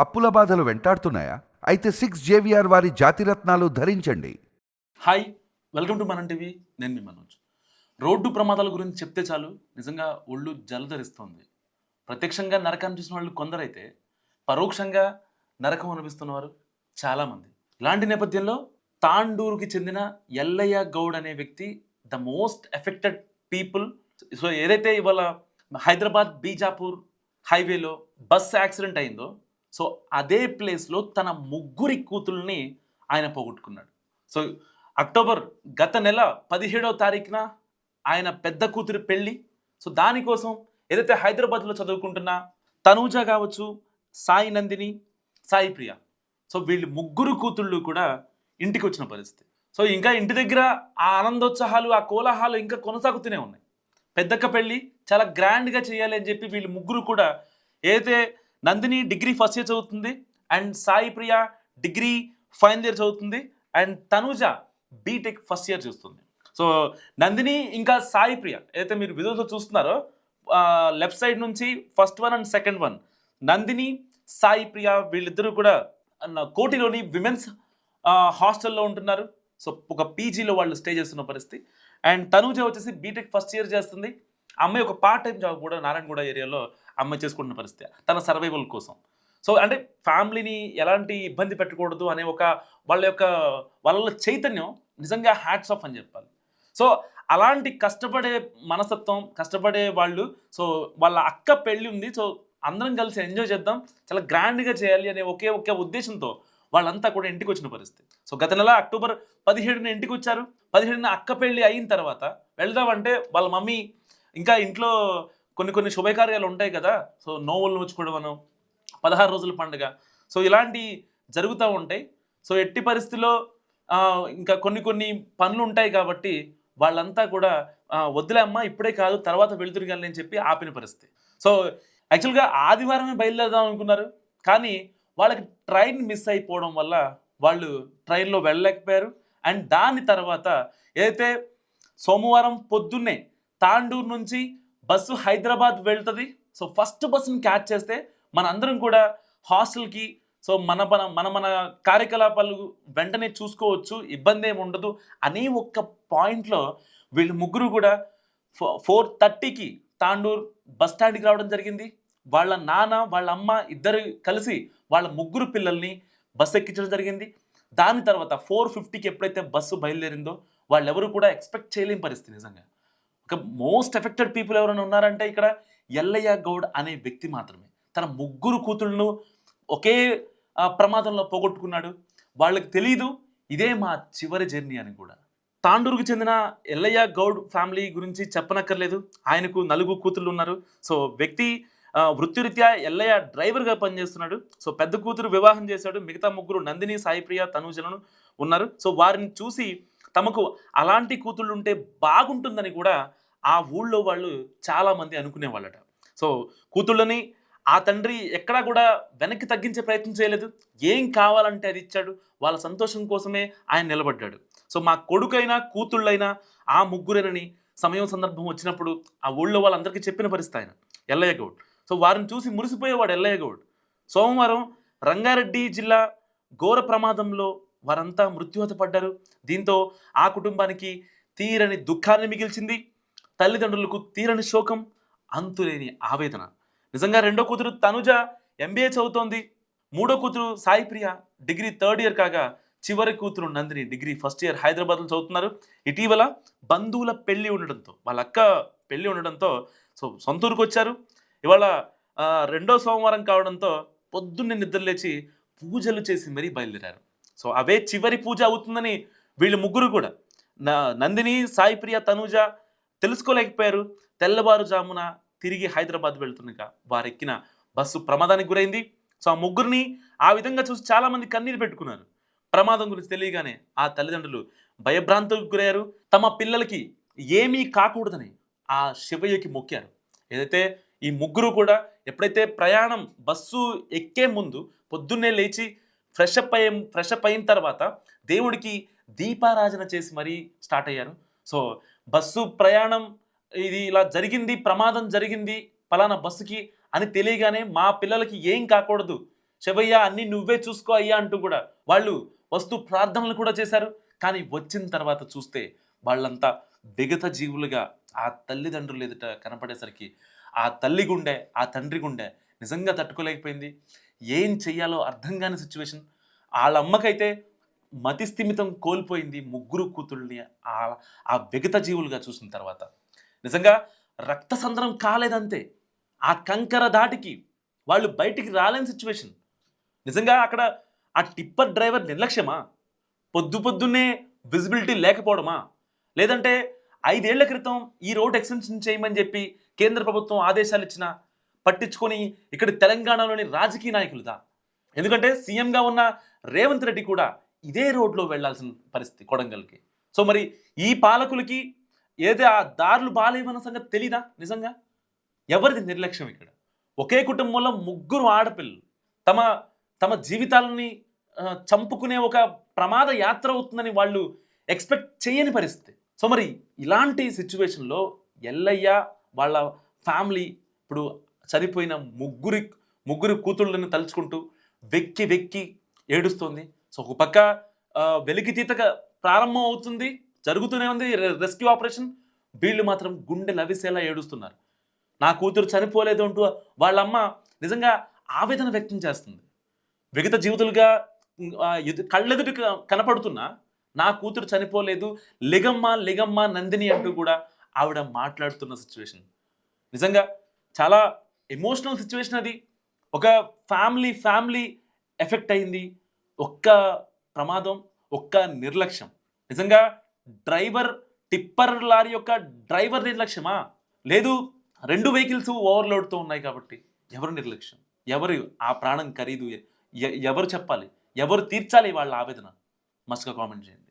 అప్పుల బాధలు వెంటాడుతున్నాయా? అయితే సిక్స్ జేవిఆర్ వారి జాతిరత్నాలు ధరించండి. Hi welcome to Manam TV. నేను మీ మనోజ్. రోడ్డు ప్రమాదాల గురించి చెప్తే చాలు. నిజంగా ఒళ్ళు జలధరిస్తోంది. ప్రత్యక్షంగా నరకం చూసిన వాళ్ళు కొందరైతే పరోక్షంగా నరకం అనిపిస్తున్నవారు చాలామంది. ఇలాంటి నేపథ్యంలో తాండూరుకి చెందిన ఎల్లయ్య గౌడ్ అనే వ్యక్తి the most affected people. So ఏదైతే ఇవాళ హైదరాబాద్ బీజాపూర్ హైవేలో బస్ యాక్సిడెంట్ అయిందో సో అదే ప్లేస్లో తన ముగ్గురి కూతుల్ని ఆయన పోగొట్టుకున్నాడు. సో అక్టోబర్ గత నెల పదిహేడవ తారీఖున ఆయన పెద్ద కూతురు పెళ్ళి. సో దానికోసం ఏదైతే హైదరాబాద్లో చదువుకుంటున్న తనూజ కావచ్చు సాయి నందిని సాయి ప్రియ. సో వీళ్ళు ముగ్గురు కూతుళ్ళు కూడా ఇంటికి వచ్చిన పరిస్థితి. సో ఇంకా ఇంటి దగ్గర ఆ ఆనందోత్సాహాలు ఆ కోలాహాలు ఇంకా కొనసాగుతూనే ఉన్నాయి. పెద్దక్క పెళ్ళి చాలా గ్రాండ్గా చేయాలి అని చెప్పి వీళ్ళు ముగ్గురు కూడా ఏదైతే నందిని డిగ్రీ ఫస్ట్ ఇయర్ చదువుతుంది and Sai Priya degree final year చదువుతుంది and Tanuja BTech first year చూస్తుంది. సో నందిని ఇంకా సాయి ప్రియ ఏదైతే మీరు విధులతో చూస్తున్నారో లెఫ్ట్ సైడ్ నుంచి first one and second one Nandini Sai Priya వీళ్ళిద్దరూ కూడా కోటిలోని విమెన్స్ హాస్టల్లో ఉంటున్నారు. సో ఒక పీజీలో వాళ్ళు స్టే చేస్తున్న పరిస్థితి. అండ్ తనూజ వచ్చేసి బీటెక్ ఫస్ట్ ఇయర్ చేస్తుంది. అమ్మాయి ఒక పార్ట్ టైం జాబ్ కూడా నారాయణగూడ ఏరియాలో అమ్మాయి చేసుకుంటున్న పరిస్థితి. తన సర్వైవల్ కోసం. సో అంటే ఫ్యామిలీని ఎలాంటి ఇబ్బంది పెట్టకూడదు అనే ఒక వాళ్ళ యొక్క వాళ్ళ చైతన్యం నిజంగా హ్యాట్స్ ఆఫ్ అని చెప్పాలి. సో అలాంటి కష్టపడే మనస్తత్వం కష్టపడే వాళ్ళు సో వాళ్ళ అక్క పెళ్ళి ఉంది సో అందరం కలిసి ఎంజాయ్ చేద్దాం చాలా గ్రాండ్గా చేయాలి అనే ఒకే ఒకే ఉద్దేశంతో వాళ్ళంతా కూడా ఇంటికి వచ్చిన పరిస్థితి. సో గత నెల అక్టోబర్ పదిహేడున ఇంటికి వచ్చారు. పదిహేడున అక్క పెళ్ళి అయిన తర్వాత వెళ్దామంటే వాళ్ళ మమ్మీ ఇంకా ఇంట్లో కొన్ని కొన్ని శుభకార్యాలు ఉంటాయి కదా. సో నోవులు నోచుకోవడం పదహారు రోజుల పండుగ. సో ఇలాంటి జరుగుతూ ఉంటాయి. సో ఎట్టి పరిస్థితిలో ఇంకా కొన్ని కొన్ని పనులు ఉంటాయి కాబట్టి వాళ్ళంతా కూడా వద్దులే అమ్మ ఇప్పుడే కాదు తర్వాత వెళుతురు కానీ అని చెప్పి ఆపిన పరిస్థితి. సో యాక్చువల్గా ఆదివారమే బయలుదేరదాం అనుకున్నారు. కానీ వాళ్ళకి ట్రైన్ మిస్ అయిపోవడం వల్ల వాళ్ళు ట్రైన్లో వెళ్ళలేకపోయారు. అండ్ దాని తర్వాత ఏదైతే సోమవారం పొద్దున్నే తాండూరు నుంచి బస్సు హైదరాబాద్ వెళ్తుంది. సో ఫస్ట్ బస్సును క్యాచ్ చేస్తే మన అందరం కూడా హాస్టల్కి సో మన మన మన మన కార్యకలాపాలు వెంటనే చూసుకోవచ్చు ఇబ్బంది ఏమి ఉండదు అనే ఒక్క పాయింట్లో వీళ్ళు ముగ్గురు కూడా ఫోర్ థర్టీకి తాండూర్ బస్ స్టాండ్కి రావడం జరిగింది. వాళ్ళ నాన్న వాళ్ళ అమ్మ ఇద్దరు కలిసి వాళ్ళ ముగ్గురు పిల్లల్ని బస్ ఎక్కించడం జరిగింది. దాని తర్వాత ఫోర్ ఫిఫ్టీకి ఎప్పుడైతే బస్సు బయలుదేరిందో వాళ్ళెవరు కూడా ఎక్స్పెక్ట్ చేయలేని పరిస్థితి నిజంగా. మోస్ట్ ఎఫెక్టెడ్ పీపుల్ ఎవరైనా ఉన్నారంటే ఇక్కడ ఎల్లయ్య గౌడ్ అనే వ్యక్తి మాత్రమే. తన ముగ్గురు కూతుళ్ళను ఒకే ప్రమాదంలో పోగొట్టుకున్నాడు. వాళ్ళకి తెలియదు ఇదే మా చివరి జర్నీ అని కూడా. తాండూరుకు చెందిన ఎల్లయ్య గౌడ్ ఫ్యామిలీ గురించి చెప్పనక్కర్లేదు. ఆయనకు నలుగురు కూతుళ్ళు ఉన్నారు. సో వ్యక్తి వృత్తిరీత్యా ఎల్లయ్య డ్రైవర్గా పనిచేస్తున్నాడు. సో పెద్ద కూతురు వివాహం చేశాడు. మిగతా ముగ్గురు నందిని సాయిప్రియ తనూజలను ఉన్నారు. సో వారిని చూసి తమకు అలాంటి కూతుళ్ళు ఉంటే బాగుంటుందని కూడా ఆ ఊళ్ళో వాళ్ళు చాలామంది అనుకునేవాళ్ళట. సో కూతుళ్ళని ఆ తండ్రి ఎక్కడా కూడా వెనక్కి తగ్గించే ప్రయత్నం చేయలేదు. ఏం కావాలంటే అది ఇచ్చాడు. వాళ్ళ సంతోషం కోసమే ఆయన నిలబడ్డాడు. సో మా కొడుకైనా కూతుళ్ళైనా ఆ ముగ్గురేనని సమయం సందర్భం వచ్చినప్పుడు ఆ ఊళ్ళో వాళ్ళందరికీ చెప్పిన పరిస్థితి ఆయన ఎల్లయ్య గౌడ్. సో వారిని చూసి మురిసిపోయేవాడు ఎల్లయ్య గౌడ్. సోమవారం రంగారెడ్డి జిల్లా ఘోర ప్రమాదంలో వారంతా మృత్యుహత పడ్డారు. దీంతో ఆ కుటుంబానికి తీరని దుఃఖాన్ని మిగిల్చింది. తల్లిదండ్రులకు తీరని శోకం అంతులేని ఆవేదన. నిజంగా రెండో కూతురు తనుజ ఎంబీఏ చదువుతోంది. మూడో కూతురు Sai Priya degree third year కాగా చివరి కూతురు నందిని డిగ్రీ ఫస్ట్ ఇయర్ హైదరాబాద్లో చదువుతున్నారు. ఇటీవల బంధువుల పెళ్ళి ఉండడంతో వాళ్ళ అక్క పెళ్ళి ఉండడంతో సో సొంతూరుకు వచ్చారు. ఇవాళ రెండో సోమవారం కావడంతో పొద్దున్నే నిద్రలేచి పూజలు చేసి మరీ బయలుదేరారు. సో అవే చివరి పూజ అవుతుందని వీళ్ళు ముగ్గురు కూడా. నందిని సాయి ప్రియ తనూజ తెలుసుకోలేకపోయారు. తెల్లవారుజామున తిరిగి హైదరాబాద్ వెళ్తుండగా వారెక్కిన బస్సు ప్రమాదానికి గురైంది. సో ఆ ముగ్గురిని ఆ విధంగా చూసి చాలామంది కన్నీరు పెట్టుకున్నారు. ప్రమాదం గురించి తెలియగానే ఆ తల్లిదండ్రులు భయభ్రాంతులకు గురయ్యారు. తమ పిల్లలకి ఏమీ కాకూడదని ఆ శివయ్యకి మొక్కారు. ఏదైతే ఈ ముగ్గురు కూడా ఎప్పుడైతే ప్రయాణం బస్సు ఎక్కే ముందు పొద్దున్నే లేచి ఫ్రెష్ అప్ అయ్యే ఫ్రెష్ అప్ అయిన తర్వాత దేవుడికి దీపారాజన చేసి మరీ స్టార్ట్ అయ్యారు. సో బస్సు ప్రయాణం ఇది ఇలా జరిగింది ప్రమాదం జరిగింది పలానా బస్సుకి అని తెలియగానే మా పిల్లలకి ఏం కాకూడదు. శివయ్య అన్ని నువ్వే చూసుకో అయ్యా అంటూ కూడా వాళ్ళు వస్తూ ప్రార్థనలు కూడా చేశారు. కానీ వచ్చిన తర్వాత చూస్తే వాళ్ళంతా విగత జీవులుగా ఆ తల్లిదండ్రులు ఎదుట కనపడేసరికి ఆ తల్లి గుండె ఆ తండ్రి గుండె నిజంగా తట్టుకోలేకపోయింది. ఏం చెయ్యాలో అర్థం కాని సిచ్యువేషన్ వాళ్ళ అమ్మకైతే మతిస్థిమితం కోల్పోయింది ముగ్గురు కూతుళ్ళని ఆ ఆ విగత జీవులుగా చూసిన తర్వాత. నిజంగా రక్త సంద్రం కాలేదంతే. ఆ కంకర దాటికి వాళ్ళు బయటికి రాలేని సిచ్యువేషన్ నిజంగా అక్కడ ఆ టిప్పర్ డ్రైవర్ నిర్లక్ష్యమా? పొద్దు పొద్దున్నే విజిబిలిటీ లేకపోవడమా? లేదంటే ఐదేళ్ళ క్రితం ఈ రోడ్ ఎక్స్టెన్షన్ చేయమని చెప్పి కేంద్ర ప్రభుత్వం ఆదేశాలు ఇచ్చిన పట్టించుకొని ఇక్కడ తెలంగాణలోని రాజకీయ నాయకులుదా ఎందుకంటే సీఎంగా ఉన్న రేవంత్ రెడ్డి కూడా ఇదే రోడ్లో వెళ్ళాల్సిన పరిస్థితి కొడంగల్కి. సో మరి ఈ పాలకులకి ఏదో ఆ దారులు బాగాలేవన్న సంగతి తెలీదా నిజంగా? ఎవరిది నిర్లక్ష్యం ఇక్కడ? ఒకే కుటుంబంలో ముగ్గురు ఆడపిల్లలు. తమ తమ జీవితాలని చంపుకునే ఒక ప్రమాద యాత్ర అవుతుందని వాళ్ళు ఎక్స్పెక్ట్ చేయని పరిస్థితి. సో మరి ఇలాంటి సిచ్యువేషన్లో ఎల్లయ్య వాళ్ళ ఫ్యామిలీ ఇప్పుడు చనిపోయిన ముగ్గురి ముగ్గురి కూతుళ్ళని తలుచుకుంటూ వెక్కి వెక్కి ఏడుస్తోంది. సో ఒక పక్క వెలికితీతగా ప్రారంభం అవుతుంది జరుగుతూనే ఉంది రెస్క్యూ ఆపరేషన్. వీళ్ళు మాత్రం గుండె లవిసేలా ఏడుస్తున్నారు. నా కూతురు చనిపోలేదు అంటూ వాళ్ళ అమ్మ నిజంగా ఆవేదన వ్యక్తం చేస్తుంది. విగత జీవితులుగా ఎదు- కళ్ళెదుటి క- కనపడుతున్నా నా కూతురు చనిపోలేదు లిగమ్మ లిగమ్మ నందిని అంటూ కూడా ఆవిడ మాట్లాడుతున్న సిచ్యువేషన్. నిజంగా చాలా ఎమోషనల్ సిచ్యువేషన్ అది. ఒక ఫ్యామిలీ ఫ్యామిలీ ఎఫెక్ట్ అయింది. ఒక్క ప్రమాదం ఒక్క నిర్లక్ష్యం. నిజంగా డ్రైవర్ టిప్పర్ లారీ యొక్క డ్రైవర్ నిర్లక్ష్యమా? లేదు రెండు వెహికల్స్ ఓవర్లోడ్తో ఉన్నాయి కాబట్టి ఎవరు నిర్లక్ష్యం? ఎవరు ఆ ప్రాణం ఖరీదు? ఎవరు చెప్పాలి? ఎవరు తీర్చాలి వాళ్ళ ఆవేదన? మస్తుగా కామెంట్ చేయండి.